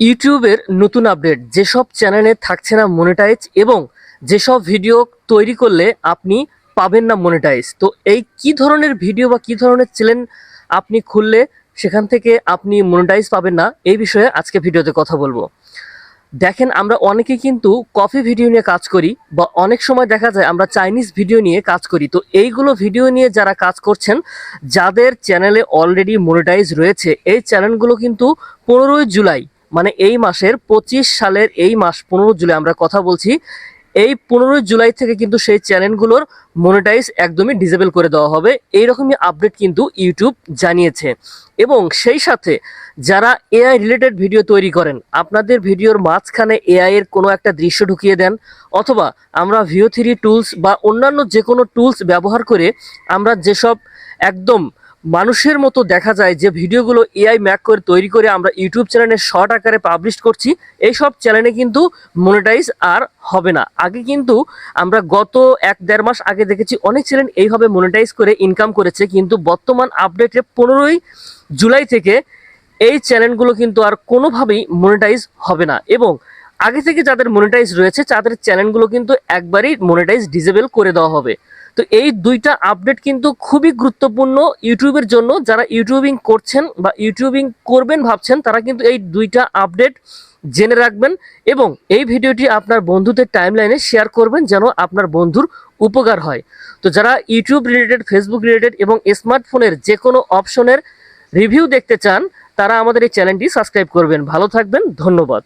ইউটিউবের নতুন আপডেট। যেসব চ্যানেলে থাকছে না মনিটাইজ এবং যেসব ভিডিও তৈরি করলে আপনি পাবেন না মনিটাইজ তো এই কি ধরনের ভিডিও বা কি ধরনের চ্যানেল আপনি খুললে সেখান থেকে আপনি মনিটাইজ পাবেন না, এই বিষয়ে আজকে ভিডিওতে কথা বলব। দেখেন, আমরা অনেকে কিন্তু কফি ভিডিও নিয়ে কাজ করি বা অনেক সময় দেখা যায় আমরা চাইনিজ ভিডিও নিয়ে কাজ করি। তো এইগুলো ভিডিও নিয়ে যারা কাজ করছেন, যাদের চ্যানেলে অলরেডি মনিটাইজ রয়েছে, এই চ্যানেলগুলো কিন্তু পনেরোই জুলাই মানে এই মাসের পঁচিশ সালের এই মাস পনেরো জুলাই আমরা কথা বলছি। এই পনেরোই জুলাই থেকে কিন্তু সেই চ্যানেলগুলোর মনিটাইজ একদমই ডিসেবল করে দেওয়া হবে। এইরকমই আপডেট কিন্তু ইউটিউব জানিয়েছে। এবং সেই সাথে যারা এআই রিলেটেড ভিডিও তৈরি করেন, আপনাদের ভিডিওর মাঝখানে এআই এর কোনো একটা দৃশ্য ঢুকিয়ে দেন, অথবা আমরা ভিও থ্রি টুলস বা অন্যান্য যে কোনো টুলস ব্যবহার করে আমরা যেসব একদম মানুষের মতো দেখা যায় যে ভিডিওগুলো এআই ম্যাক করে তৈরি করে আমরা ইউটিউব চ্যানেলে শর্ট আকারে পাবলিশ করছি, এইসব চ্যানেলে কিন্তু মনিটাইজ আর হবে না। আগে কিন্তু আমরা গত এক দেড় মাস আগে দেখেছি অনেক চ্যানেল এইভাবে মনিটাইজ করে ইনকাম করেছে, কিন্তু বর্তমান আপডেটে পনেরোই জুলাই থেকে এই চ্যানেলগুলো কিন্তু আর কোনোভাবেই মনিটাইজ হবে না। এবং আগে থেকে যাদের মনিটাইজ রয়েছে, তাদের চ্যানেলগুলো কিন্তু একবারই মনিটাইজ ডিসেবল করে দেওয়া হবে। তো এই দুইটা আপডেট কিন্তু খুবই গুরুত্বপূর্ণ ইউটিউবের জন্য। যারা ইউটিউবিং করছেন বা ইউটিউবিং করবেন ভাবছেন, তারা কিন্তু এই দুইটা আপডেট জেনে রাখবেন এবং এই ভিডিওটি আপনার বন্ধুদের টাইমলাইনে শেয়ার করবেন যেন আপনার বন্ধুর উপকার হয়। তো যারা ইউটিউব রিলেটেড ফেসবুক রিলেটেড এবং স্মার্টফোনের যে কোনো অপশনের রিভিউ দেখতে চান, তারা আমাদের এই চ্যানেলটি সাবস্ক্রাইব করবেন। ভালো থাকবেন, ধন্যবাদ।